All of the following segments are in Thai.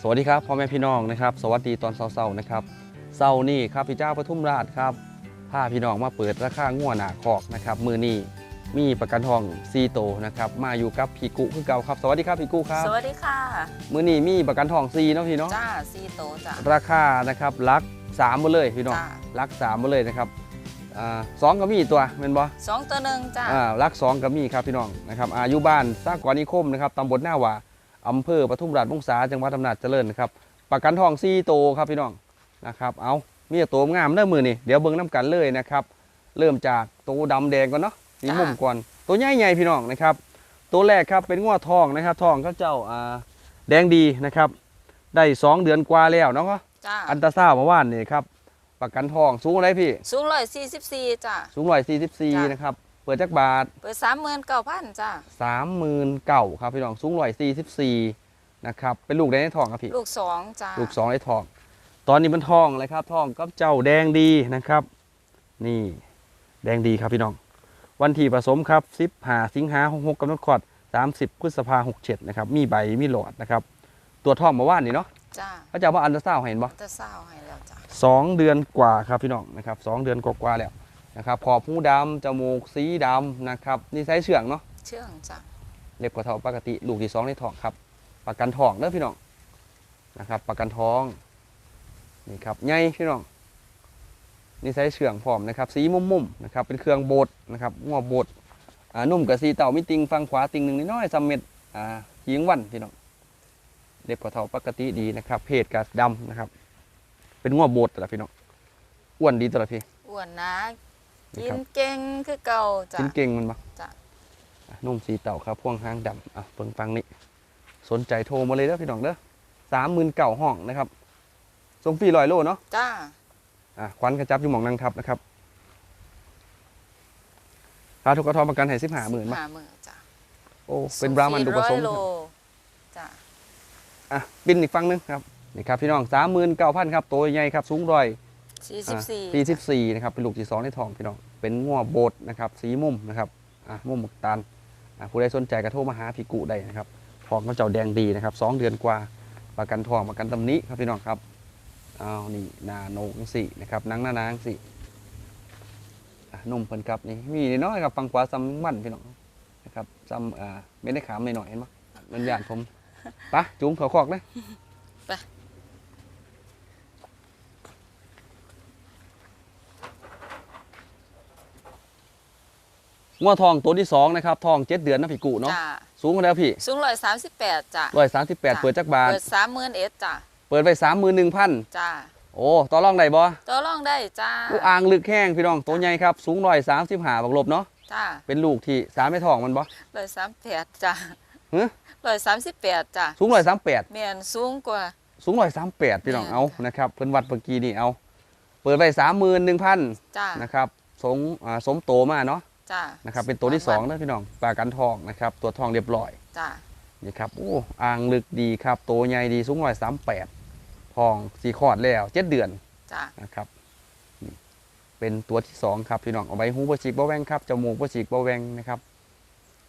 สวัสดีครับพ่อแม่พี่น้องนะครับ สวัสดีตอนเช้าๆนะครับเช้านี่ครับพี่เจ้าปทุมราชครับพาพี่น้องมาเปิดราคาง่วหนาคอกนะครับมือนี้มีประกันทองซีโตนะครับมาอยู่กับพี่กุคือเก่าครับ สวัสดีครับพี่กุครับ สวัสดีค่ะ มือนี้มีประกันทองซีเนาะพี่เนาะจ้าซีโตวจ้าราคานะครับลักสามมาเลยพี่น้องจ้าลักสามมาเลยนะครับอ่าสองก็มีตัวเป็นบ่สองตัวหนึ่งจ้าอ่ารักสองก็มีครับพี่น้องนะครับอายุบ้านสร้างกวานิคมนะครับตำบลหน้าหว่า อำเภอปทุมราชมุ่งสาจังหวัดอำนาจเจริญนะครับประกันทองซีโตครับพี่น้องนะครับ เอามีแต่ตัวงามเริ่มมือนี่เดี๋ยวเบิ้งน้ำกันเลยนะครับ เริ่มจากตัวดำแดงก่อนเนาะสีมุมก่อนตัวใหญ่ๆพี่น้องนะครับ ตัวแรกครับเป็นง้อทองนะครับ ทองเขาเจ้าอ่าแดงดีนะครับ ได้สองเดือนกว่าแล้วเนาะจ้าอันตราซาวด์เมื่อวานนี่ครับประกันทองสูงอะไรพี่ สูงร้อยสี่สิบสี่จ้าสูงร้อยสี่สิบสี่จ้ะนะครับเปิดจักบาท เปิดสามหมื่นเก้าพันจ้าสามหมื่นเก่าครับพี่น้องสูงร้อยสี่สิบสี่นะครับ เป็นลูกได้ในทองครับพี่ ลูกสองจ้าลูกสองในทอง ตอนนี้มันทองเลยครับทองก็เจ้าแดงดีนะครับ นี่แดงดีครับพี่น้อง วันที่ผสมครับสิบหาสิงหาหกหกกำหนดคลอดสามสิบพฤษภาหกเจ็ดนะครับ มีใบมีหลอดนะครับ ตัวทองมาว่านนี่เนาะจ้าพระเจ้าว่าอันเดอร์ซ่าเห็นปะจะเศร้าให้แล้วจ้าสองเดือนกว่าครับพี่น้องนะครับสองเดือนกว่าๆแล้ว นะครับขอบหูดำจมูกสีดำนะครับนี่ไซส์เชื่องเนาะเชื่องจ้าเล็บกว่าเท่าปกติลูกที่สองในท้องครับ ประกันทองเด้อพี่น้องนะครับประกันท้องนี่ครับใหญ่พี่น้องนี่ใช้เชื่องพร้อมนะครับสีมุมๆนะครับเป็นเครื่องโบดนะครับงอโบดอ่านุ่มกับสีเต่ามีติงฟังขวาติงหนึ่งน้อยๆซัมเม็ดอ่ายิงวันพี่น้องเล็บกว่าเท่าปกติดีนะครับเพศกับดำนะครับ เป็นงอโบดแต่ละพี่น้องอ้วนดีแต่ละพี่อ้วนนะนี่ กิครันบเก่งคือเก่าจ้ากินเก่งมันปะจ้ะอะนุ่มสีเต่าครับพ่วงหางดำอะเปิงฟังนี่สนใจโทรมาเลยเด้อพี่น้องเด้อสามหมื่นเก่าห้องนะครับส่งฟรีลอยโลเนาะจ้าอะควันกระจับอยู่หมองนางทับนะครับค่าทุกกระทอประกันให้สิบห้าหมื่นมาห้าหมื่นจ้าโอ้เป็นบรามันดูผสมร้อยโลจ้าอะปินอีกฟังหนึงครับนี่ครับพี่น้องสามหมื่นเก้าพันครับตัวใหญ่ครับสูงร้อย สี่สิบสี่สี่สิบสี่นะครับเป็นลูกที่สองในทองพี่น้องเป็นง้อโบดนะครับสีมุมนะครับอะมุมหมกตาลอะผู้ใดสนใจก็โทรมาหาพี่กุได้นะครับทองก็เจ้าแดงดีนะครับสองเดือนกว่าประกันทองประกันตำนี้ครับพี่น้องครับเอาวนี่นาโนกสี่นะครับนังหน้านางสี่อะนุ่มเพิ่นครับนี่มีน้อยครับฟังขวาซ้ำมันพี่น้องนะครับซ้ำอ่าไม่ได้ขามหน่อยๆเห็นปะมันหยาดผมไปะจุ้งเขาคอกเลย งัวทองตัวที่สองนะครับทองเจ็ดเดือนนะพี่กุเนาะจ้าสูงกว่าแล้วพี่สูงร้อยสามสิบแปดจ้าร้อยสามสิบแปดเปิดจักบาท เปิดสามหมื่นเอ็ดจ้าเปิดไปสามหมื่นหนึ่งพันจ้าโอ้ต่อรองได้บ่ตัวรองได้จ้าผู้อ่างลึกแห้งพี่น้องตัวใหญ่ครับสูงร้อยสามสิบห้าบักลบเนาะจ้าเป็นลูกที่สามไม่ทองมันบ่ร้อยสามแปดจ้าฮะร้อยสามสิบแปดจ้าสูงร้อยสามแปดเมียนสูงกว่า สูงร้อยสามแปดพี่น้องแม่นเอานะครับเพิ่นวัดเมื่อกี้นี่เอา เปิดไปสามหมื่นหนึ่งพันจ้านะครับสงอ่าสมโตมาเนาะ จ้านะครับเป็นตัวที่สองนะพี่น้องปลากันทองนะครับ ตัวทองเรียบร้อยจ้านี่ครับโอ้อ่างลึกดีครับตัวใหญ่ดีสูงร้อยสามแปดทองสีขอดแล้วเจ็ดเดือนจ้านะครับนี่เป็นตัวที่สองครับพี่น้องเอาไว้หูบฉีกบ่แวงครับจมูกบฉีกบ่แวงนะครับ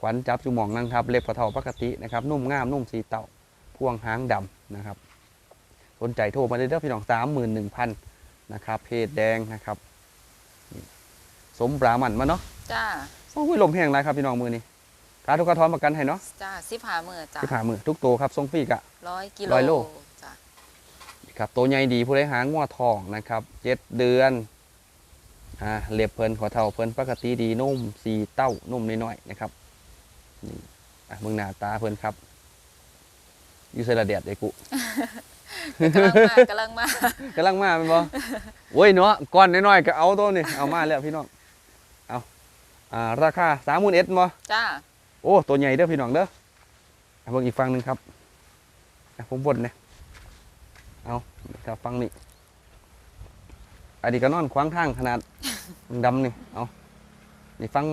ขวัญจับจุหมองนั่งครับเล็บกระเทาปกตินะครับนุ่มงามนุ่มสีเต่าพ่วงหางดำนะครับ สนใจโทรมาเลยเด้อพี่น้องสามหมื่นหนึ่งพันนะครับเพศแดงนะครับนี่ สมปรามันมาเนาะจ้าโอ้ยลมแห้งไรครับพี่น้องมือนี้การทุกกระทอนประกันให้เนาะจ้าสิบห้ามือจ้าที่ผ่ามือทุกตัวครับทรงฟรีกะร้อยกิโลร้อยโลจ้าครับตัวใหญ่ดีผู้ได้หางงัวทองนะครับเจ็ดเดือนอ่าเล็บเพลินขอเท่าเพลินปกติดีนุ่มสีเต้านุ่มน้อยๆนะครับนี่อะมึงหน้าตาเพลินครับอยูเซระเดียดไอ้กุกำลังมากำลังมาเป็นบ่โอ้ยเนาะก้อนน้อยๆก็เอาตัวนี่เอามาแล้วพี่น้องเอา อ่าราคาสามหมื่นเอ็ดบ่จ้าโอ้ตัวใหญ่เด้อพี่น้องเด้อเอาเบิ่งอีกฝั่งหนึ่งครับอะผมบนเนี่ยเอาครับฟังนี่อันนี้ก็นอนขวางทางขนาดดำนี่เอานี่ฟัง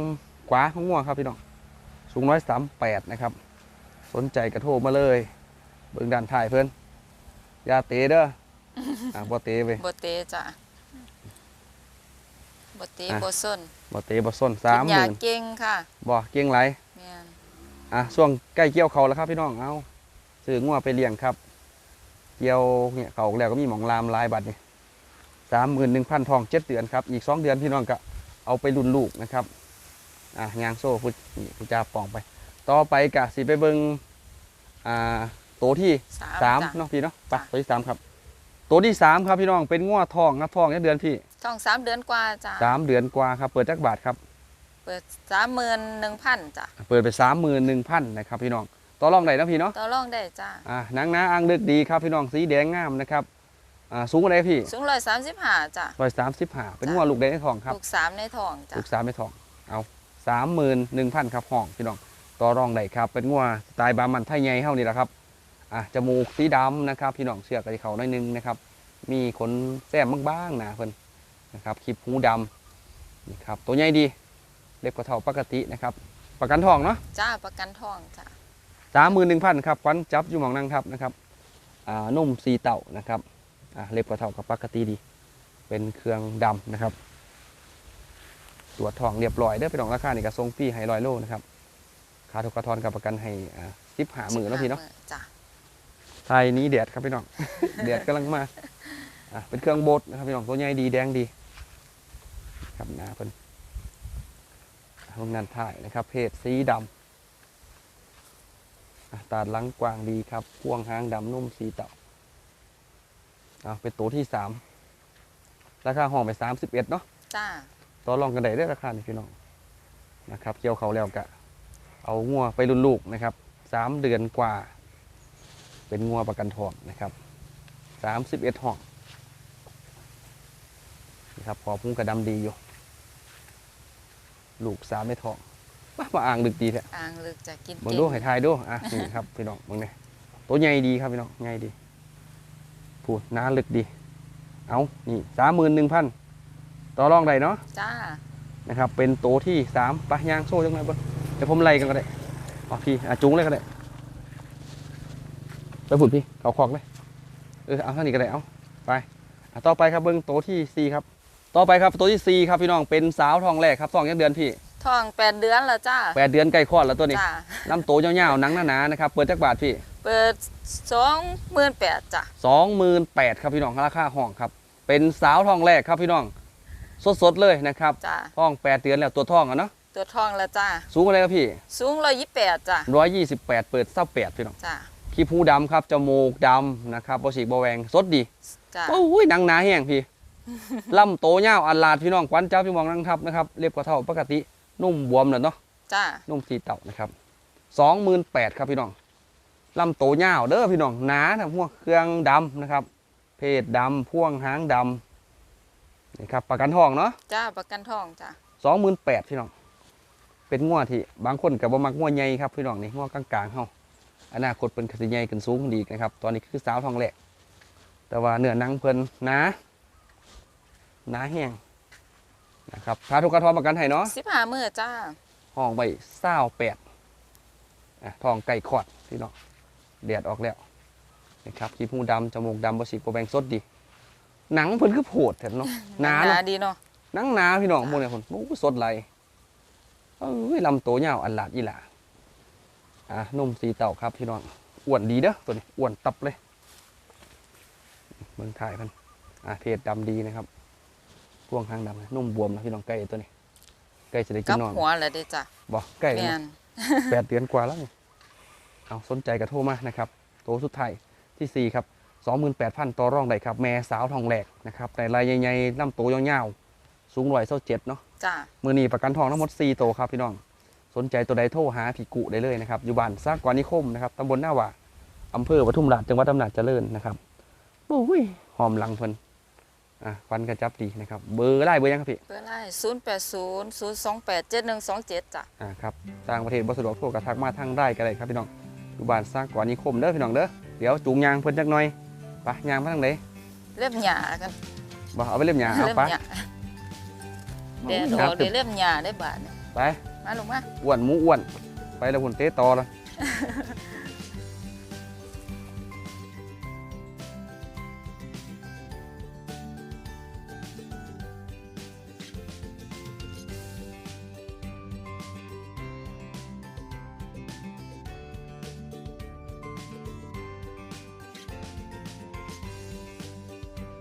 ขวาของงัวครับพี่น้องสูงร้อยสามแปดนะครับ สนใจกระโทรมาเลย เบิ่งด้านท้ายเพื่อนอยาเตะเด้ออะบ่เตะไปโบเตจ้าโบเตอะโบส้นบ่เตะบ่ส้นสามกินหยามื่นเก่งค่ะบ่เก่งไรเมียนอะช่วงใกล้เกี่ยวเขาแล้วครับพี่น้องเอาซื้องัวไปเลี้ยงครับ เกี่ยวเนี่ยเขาแล้วก็มีหมองลามลายบัตรนี่สามหมื่นหนึ่งพันทองเจ็ดเดือนครับอีกสองเดือนพี่น้องก็เอาไปรุ่นลูกนะครับอะยางโซ่พุนี่พุจ่าปองไป ต่อไปกะสิไปเบิงอ่าตัวที่สามสามจ้ะ เนาะพี่เนาะไปจ้ะตัวที่สามครับตัวที่สามครับพี่น้องเป็นง้อทองครับทองเนี่ยเดือนพี่ ท้องสามเดือนกว่าจ้ะสามเดือนกว่าครับ เปิดจักบาทครับ เปิดสามหมื่นหนึ่งพันจ้ะเปิดไปสามหมื่นหนึ่งพันนะครับพี่น้องต่อรองได้นะพี่เนาะต่อรองได้จ้ะอ่าหนังหนาอ่างลึกดีครับพี่น้องสีแดงงามนะครับอ่าสูงกว่าไหนพี่สูงร้อยสามสิบห้าจ้ะร้อยสามสิบห้าเป็นจ้ะง้อลูกแดงในทองครับลูกสามในท้องจ้ะลูกสามไม่ทองเอาสามหมื่นหนึ่งพันครับห้องพี่น้องต่อรองได้ครับ เป็นง้อสไตล์บามันไทยใหญ่เท่านี้แหละครับอะจมูกสีดำนะครับ พี่น้องเชือกกระดิเขาหน้อยนึงนะครับ มีขนแซมบ้างๆหนาเพิ่น นะครับคลิปหูดำนี่ครับตัวใหญ่ดีเล็บกระเท่าปกตินะครับ ประกันทองเนาะจ้าประกันท้องจ้ะสามหมื่นหนึ่งพันครับควันจับอยู่หมองนั่งทับนะครับอ่านุ่มสีเต่านะครับอ่าเล็บกระเท่ากับปกติดี เป็นเครื่องดำนะครับ ตรวจทองเรียบร้อยเด้อไปลองราคานี่กระทรงปีไฮรอยโลนะครับค่าถูกกระทอนกับประกันให้สิบหาหมื่นแล้วพี่เนาะ15,000จ้ะไทยนี้แดดครับพี่น้องแดดกำลังมาอะเป็นเครื่องโบดนะครับพี่น้องตัวใหญ่ดีแดงดี ครับหนาเป็นห้องนันถ่ายนะครับ เพศสีดำอะตาดหลังกว้างดีครับพ่วงหางดำนุ่มสีเต่าอะเป็นตัวที่สามราคาห้องไปสามสิบเอ็ดเนาะจ้าต่อรองกันได้ได้อราคานี่พี่น้องนะครับ เกี่ยวเขาแล้วกะ เอางัวไปรุ่นลูกนะครับสามเดือนกว่า เป็นงัวประกันทองนะครับสามสิบเอ็ดห้องนะครับพอพุ่งกระดำดีอยู่ ลูกสามไม่ทองมามาอ่างดึกดีแท้อ่างลึกจะกินเบิ่งเก่งดูให้ทายดูอะนี่ครับพี่น้องเบิ่งเนี่ยตัวใหญ่ดีครับพี่น้องใหญ่ดีพูดหน้าลึกดี เอานี่สามหมื่นหนึ่งพันต่อรองได้เนาะจ้านะครับ เป็นตัวที่สามปะยางโซ่จังไงเบิ้งเดี๋ยวผมไล่กันก็ได้เอาพี่อะจุงเลยก็ได้ไปผุดพี่เขาคอกเลยเออเอาเท่านี้ก็ได้เอาไปอะต่อไปครับเบิ้งตัวที่สี่ครับ ต่อไปครับตัวที่สี่ครับพี่น้องเป็นสาวทองแรกครับสองยังเดือนพี่ท้องแปดเดือนแล้วจ้าแปดเดือนใกล้คลอดแล้วตัวนี้จ้าลำโตวยาวๆหนังหนาๆนะครับเปิดจักบาทพี่เปิดสองหมื่นแปดจ้ะสองหมื่นแปดครับพี่น้องราคาห้องครับ เป็นสาวทองแรกครับพี่น้อง สดๆเลยนะครับจ้าท้องแปดเดือนแล้วตัวท้องอะเนาะตัวท้องแล้วจ้าสูงอะไรครับพี่ สูงร้อยยี่แปดจ้ะร้อยยี่สิบแปดเปิดเศร้าแปดพี่น้องจ้าขี้ผู้ดำครับจมูกดำนะครับบอสีกบอแวงสดดีจ้าโอ้ยหนังหนาแห้งพี่ ลำโตเงาวอันลาดพี่น้องควันเจ้าพี่มองนั่งทับนะครับเรียบกว่าเท่าปกตินุ่มบวมเลยเนาะจ้านุ่มสีเต่านะครับสองหมื่นแปดครับพี่น้องลำโตเงาวเด้อพี่น้องหนาทั้งพวกเครื่องดำนะครับ เพศดำพ่วงหางดำนี่ครับประกันทองเนาะจ้าประกันท้องจ้าสองหมื่นแปดพี่น้องเป็นงัวที่บางคนกับบ่มักงัวใหญ่ครับพี่น้องนี่งัวกลางๆเฮาอนาคตเป็นขสิใหญ่ขึ้นสูงดีนะครับ ตอนนี้คือสาวทองแหลกแต่ว่าเนื้อหนังเพิ่นหนา หนาแห้งนะครับถ้าทุกกระทอประกันให้เนาะสิบห้ามือจ้าห้องใบเศร้าแปดอะทองไก่ขอดพี่น้องแดดออกแล้วนะครับขี้ผู้ดำจมูกดำบสิกโปแบงสดดี หนังเพิ่นคือโผดแท้เนาะหนาหเนาะนาดีเนาะหนังหนาพี่น้องหมูเนี่ยคนโอ้สดไหลเอ้ยลำโตวยาวอันหลาดอีหล่าอะนุ่มสีเต่าครับพี่น้องอ้วนดีเด้อตัวนี้อ้วนตับเลยเมืองถ่ายมันอะเพจดำดีนะครับพ่ วงหางดำนะนุ่มบวมนะพี่น้องไก่ตัวนี้ไก่จะได้กิกับนนอนหัวเลยเด้จ้ะบอกไก่แมเนะแปดเดือนกว่าแล้วนี่เอาสนใจกระโทรมานะครับตัวสุดท้ายที่สี่ครับสองหมื่นแปดพันต่อร่องได้ครับ แม่สาวทองแหลกนะครับในลายใหญ่ๆลำตัวยาวๆสูงร้อยเส้าเจ็ดเนาะจ้ามือนีประกันทองทั้งหมด4ตัวครับพี่น้อง สนใจตัวใดโทรหาพี่กุได้เลยนะครับ อยู่บ้านซากกวานิคมนะครับตำบลหน้าว่าอำเภอปทุมราชจังหวัดอำนาจเจริญนะครับโอ้ยหอมลังเพิ่น อะฟันกระจับดีนะครับ เบอร์ไล่เบอร์ยังครับพี่เปิดไล่ศูนย์แปดศูนย์ศูนย์สองแปดเจ็ดหนึ่งสองเจ็ดจ้ะ อ่าครับต่างประเทศบ่สะดวกโทรกระทักมาทางได้ก็ได้ครับพี่น้องอยู่บ้านซากกวานิคมเด้อพี่น้องเด้อ เดี๋ยวจูงยางเพิ่นจักหน่อยไปยางมาทางไหนเล่มหยากันบ่เอาไปเล่มยางเอาเล่มไป หยาเดี๋ยวคอรัอบกเดี๋ยวเล่มหยาได้บาทเนี่ยไป มาลงมา อ้วนหมูอ้วน ไปแล้วหุ่นเตะต่อแล้ว